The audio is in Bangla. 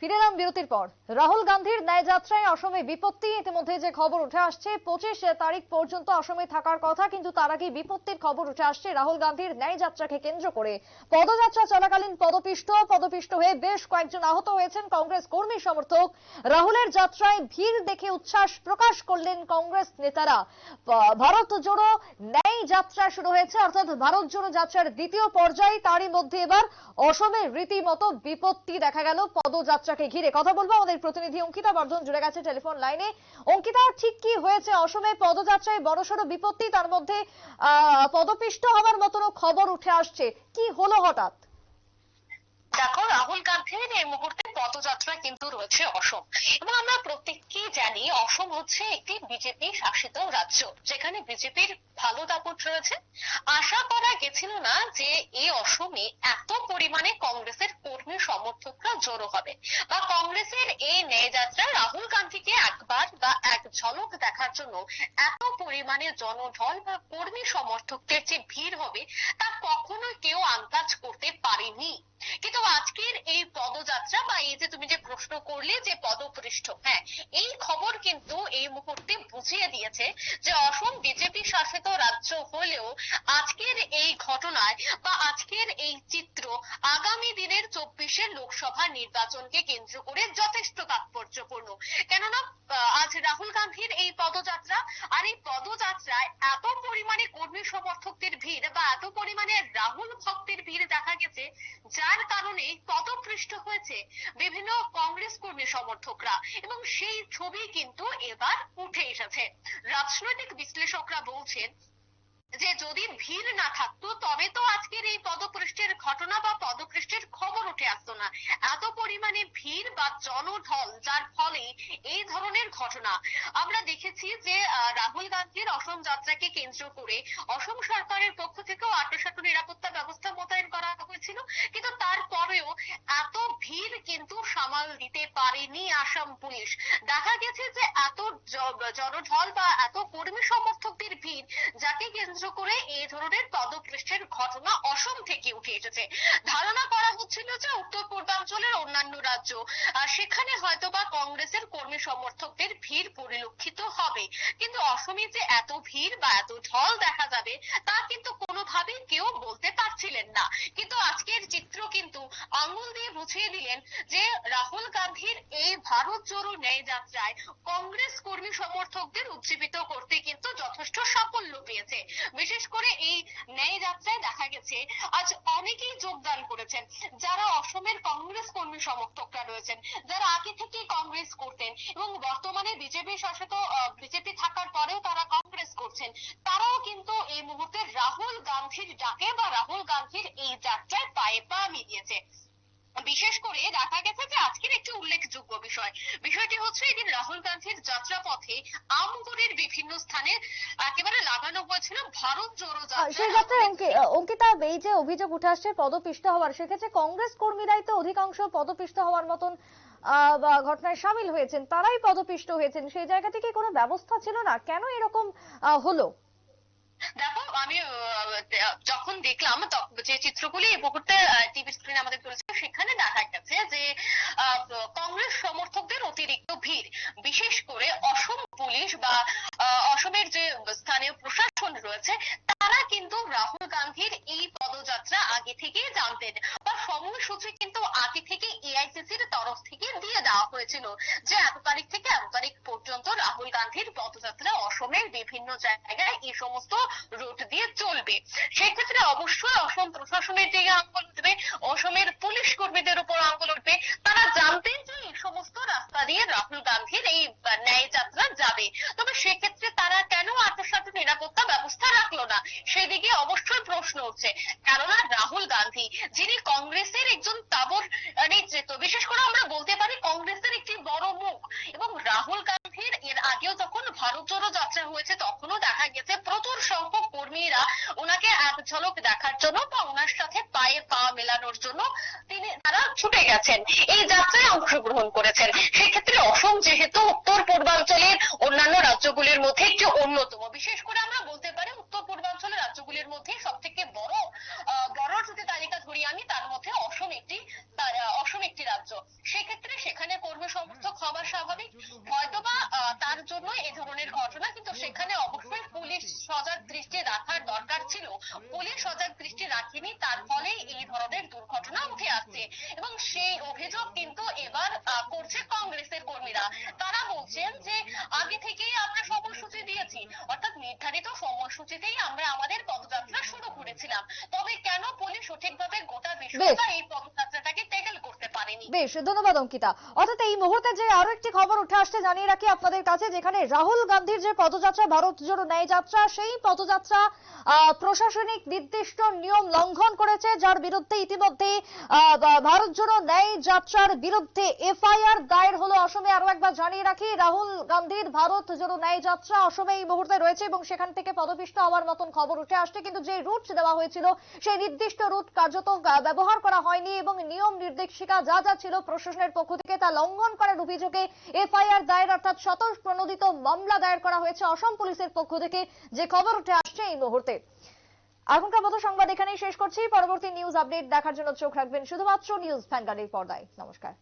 ফিরে এলাম বিরতির পর। রাহুল গান্ধীর ন্যায় যাত্রায় অসমে বিপত্তি। ইতিমধ্যে যে খবর উঠে আসছে, পঁচিশ তারিখ পর্যন্ত অসমে থাকার কথা, কিন্তু তার আগে বিপত্তির খবর উঠে আসছে রাহুল গান্ধীর ন্যায় যাত্রাকে কেন্দ্র করে। পদযাত্রা চলাকালীন পদপিষ্ট পদপিষ্ট হয়ে বেশ কয়েকজন আহত হয়েছেন কংগ্রেস কর্মী সমর্থক। রাহুলের যাত্রায় ভিড় দেখে উচ্ছ্বাস প্রকাশ করলেন কংগ্রেস নেতারা। ভারত জোড়ো ন্যায় যাত্রা শুরু হয়েছে, অর্থাৎ ভারত জোড়ো যাত্রার দ্বিতীয় পর্যায়ে। তারই মধ্যে এবার অসমের রীতিমতো বিপত্তি দেখা গেল। পদযাত্রাকে ঘিরে কথা বলব আমাদের প্রতিনিধি অঙ্কিতা বর্ধন জুড়ে গেছে টেলিফোন লাইনে। অঙ্কিতা, ঠিক কি হয়েছে? অসমে পদযাত্রায় বড়সড় বিপত্তি, তার মধ্যে পদপিষ্ট হওয়ার মতন খবর উঠে আসছে। কি হলো হঠাৎ? দেখো, রাহুল গান্ধীর এই মুহূর্তে পদযাত্রা কিন্তু রয়েছে অসম। এবং আমরা জানি অসম হচ্ছে একটি বিজেপি শাসিত রাজ্য, যেখানে বিজেপির ভালো দাপট রয়েছে। আশা করা গেছিল না যে এই অসমে এত পরিমাণে কংগ্রেসের কর্মী সমর্থকরা জড়ো হবে। বা কংগ্রেসের এই ন্যায় যাত্রা রাহুল গান্ধীকে একবার বা এক ঝলক দেখার জন্য এত পরিমাণে জনঢল বা কর্মী সমর্থকদের যে ভিড় হবে, তা কখনোই কেউ আন্দাজ করতে পারেনি। কিন্তু আজকের এই পদযাত্রা বা এই যে তুমি যে প্রশ্ন করলে যে পদপৃষ্ঠ হ্যাঁ এই খবর কিন্তু এই মুহূর্তে বুঝিয়ে দিয়েছে যে অসম বিজেপি শাসিত রাজ্য হলেও আজকের এই ঘটনায় বা আজকের এই চিত্র আগামী দিনের চব্বিশের লোকসভা নির্বাচনকে কেন্দ্র করে যথেষ্ট তাৎপর্যপূর্ণ। কেননা আজ রাহুল গান্ধীর এই পদযাত্রা আর এই পদযাত্রায় এত পরিমাণে কর্মী সমর্থকদের ভিড় বা এত পরিমাণে রাহুল ভক্তের ভিড় দেখা গেছে যার কারণে পদপৃষ্ঠ হয়েছে। বিভিন্ন কংগ্রেস কর্মী সমর্থকরা। এবং সেই ছবি কিন্তু এবার উঠে এসেছে। রাজনৈতিক বিশ্লেষকরা বলছেন যে, যদি ভিড় না থাকতো, তবে তো আজকের এই পদপৃষ্ঠের ঘটনা বা পদপৃষ্ঠের খবর উঠে আসতো না এত পরিমাণে ভিড় বা জনঢল, যার ফলে এই ধরনের ঘটনা। আমরা দেখেছি যে রাহুল গান্ধীর অসম যাত্রাকে কেন্দ্র করে অসম সরকারের পক্ষ থেকেও আটশাট নিরাপত্তা ব্যবস্থা মোতায়েন করা হয়েছিল। কিন্তু তারপরেও এত ভিড় কিন্তু সামাল দিতে পারেনি আসাম পুলিশ। দেখা গেছে যে, এত জনঢল বা এত কর্মী সমর্থকদের ভিড় যাকে কেন্দ্র করে এই ধরনের পদপৃষ্ঠের ঘটনা অসম থেকে উঠে এসেছে। ধারণা করা হচ্ছিল যে উত্তর পূর্বাঞ্চলের অন্যান্য রাজ্য সেখানে হয়তোবা কংগ্রেসের কর্মী সমর্থকদের ভিড় পরিলক্ষিত হবে। কিন্তু অসমে যে এত ভিড় বা এত ঢল দেখা যাবে, তা কিন্তু কোনোভাবেই কেউ বলতে পারছিলেন না। কিন্তু আজকের চিত্র কিন্তু আঙ্গুল দিয়ে বুঝিয়ে দিলেন যে রাহুল গান্ধীর এই ভারত ন্যায় যাত্রায় কংগ্রেস কর্মী সমর্থকদের উজ্জীবিত করতে কিন্তু যথেষ্ট সাফল্য পেয়েছে। বিশেষ করে এই ন্যায় যাত্রায় দেখা গেছে, আজ অনেকেই যোগদান করেছেন। যারা অসমের কংগ্রেস কর্মী সমর্থকরা রয়েছেন, যারা আগে থেকেই কংগ্রেস করতেন এবং বর্তমানে বিজেপি শাসিত বিজেপি থাকার পরেও তারা কংগ্রেস করছেন, তারাও কিন্তু এই মুহূর্তে রাহুল গান্ধীর ডাকে বা রাহুল গান্ধীর এই যাত্রায় পায়ে পা মিলিয়েছে বিশেষ করে দেখা গেছে যে আজকের একটি উল্লেখযোগ্য বিষয়। বিষয়টি হচ্ছে, এদিন রাহুল গান্ধীর যাত্রাপথে আমগুড়ির বিভিন্ন স্থানে একেবারে লাগানো হয়েছিল ভারত জোড়ো যাত্রা। অঙ্কিতা, এই যে অভিযোগ উঠে আসছে পদপিষ্ট হওয়ার, সেক্ষেত্রে কংগ্রেস কর্মীরাই তো অধিকাংশ পদপিষ্ট হওয়ার মতন ঘটনায় সামিল হয়েছেন, তারাই পদপিষ্ট হয়েছেন। সেই জায়গা থেকে কোনো ব্যবস্থা ছিল না? কেন এরকম হলো? দেখো আমি যখন দেখলাম যে চিত্রগুলি এই মুহূর্তে টিভি স্ক্রিনে আমাদের চলেছে সেখানে দেখা গেছে যে কংগ্রেস সমর্থকদের অতিরিক্ত ভিড়। বিশেষ করে অসম পুলিশ বা অসমের যে স্থানীয় প্রশাসন রয়েছে, তারা কিন্তু রাহুল গান্ধীর এই পদযাত্রা আগে থেকেই জানতেন। বা সময়সূচি এআইসিসির তরফ থেকে দিয়ে দেওয়া হয়েছিল যে এত তারিখ থেকে এত তারিখ পর্যন্ত রাহুল গান্ধীর পদযাত্রা অসমের বিভিন্ন জায়গায় এই সমস্ত রুট দিয়ে চলবে। সেক্ষেত্রে অবশ্যই অসম প্রশাসনের দিকে আঙ্গুল উঠবে, অসমের পুলিশ কর্মীদের উপর আঙ্গুল উঠবে, তারা জানতেন যে এই সমস্ত রাস্তা দিয়ে রাহুল গান্ধীর এই ন্যায় যাত্রা যাবে। তবে সেক্ষেত্রে তারা কেন আন্তর্জাতিক নিরাপত্তা ব্যবস্থা রাখল না? সেদিকে অবশ্যই প্রশ্ন উঠছে। কেননা রাহুল গান্ধী, যিনি কংগ্রেসের একজন তাবর নেতৃত্ব। বিশেষ করে আমরা বলতে পারি কংগ্রেসের একটি বড় মুখ। এবং রাহুল গান্ধীর এর আগেও যখন ভারত জোড়ো যাত্রা হয়েছে, তখনও দেখা গেছে প্রচুর সংখ্যক কর্মীরা ওনাকে এক ঝলক দেখার জন্য বা ওনার সাথে পায়ে পা মেলানোর জন্য তিনি তারা ছুটে গেছেন। এই যাত্রায় অংশগ্রহণ করেছেন। সেক্ষেত্রে অসম যেহেতু উত্তর পূর্বাঞ্চলের অন্যান্য রাজ্যগুলির মধ্যে একটি অন্যতম। বিশেষ করে আমরা বলতে পারি উত্তর পূর্বাঞ্চলের রাজ্যগুলির মধ্যে সব থেকে বড় বড় যদি তালিকা ধরি আমি তার মধ্যে অসম একটি তার, আহ, অসম একটি রাজ্য সেক্ষেত্রে সেখানে সমর্থক হওয়া স্বাভাবিক হয়তোবা আহ, তার জন্য এই ধরনের ঘটনা কিন্তু সেখানে অবশ্যই পুলিশ সজাগ দৃষ্টি রাখার দরকার ছিল পুলিশ সজাগ দৃষ্টি রাখেনি তার ফলে এই ধরনের দুর্ঘটনা উঠে আসছে এবং সেই অভিযোগ কিন্তু এবার করছে কংগ্রেসের কর্মীরা। তারা বলছেন যে আগে থেকেই আমরা সময়সূচি দিয়েছি। অর্থাৎ নির্ধারিত সময়সূচিতেই আমরা আমাদের পদযাত্রা শুরু করেছিলাম। তবে কেন পুলিশ সঠিকভাবে গোটা বিষয়টা এই পদযাত্রাটাকে ট্যাকেল করতে পারেনি বেশ, ধন্যবাদ, অঙ্কিতা। অর্থাৎ এই মুহূর্তে যে আরও একটি খবর উঠে আসছে জানিয়ে রাখি আপনাদের কাছে, যেখানে রাহুল গান্ধীর যে পদযাত্রা, ভারত জোড়ো ন্যায় যাত্রা, সেই পদযাত্রা প্রশাসনিক নির্দিষ্ট নিয়ম লঙ্ঘন করেছে, যার বিরুদ্ধে ইতিমধ্যে ভারত জোড়ো ন্যায় যাত্রার বিরুদ্ধে এফআইআর দায়ের হলো। অসমে আরও একবার জানিয়ে রাখি, রাহুল গান্ধীর ভারত জোড়ো ন্যায় যাত্রা অসমে এই মুহূর্তে রয়েছে এবং সেখান থেকে পদপিষ্ট হওয়ার মতন খবর উঠে আসছে। কিন্তু যে রুট দেওয়া হয়েছিল, সেই নির্দিষ্ট রুট কার্যত ব্যবহার করা হয়নি এবং নিয়ম নির্দেশিকা যা যা ছিল প্রশাসনের পক্ষ থেকে তা লঙ্ঘন করার অভিযোগে এফআইআর দায়ের অর্থাৎ স্বতঃ প্রণোদিত মামলা দায়ের করা হয়েছে অসম পুলিশের পক্ষ থেকে। যে খবর উঠে আসছে এই মুহূর্তে। এখনকার মতো সংবাদ এখানেই শেষ করছি। পরবর্তী নিউজ আপডেট দেখার জন্য চোখ রাখবেন শুধুমাত্র নিউজ ভ্যানগার্ডের পর্দায়। নমস্কার।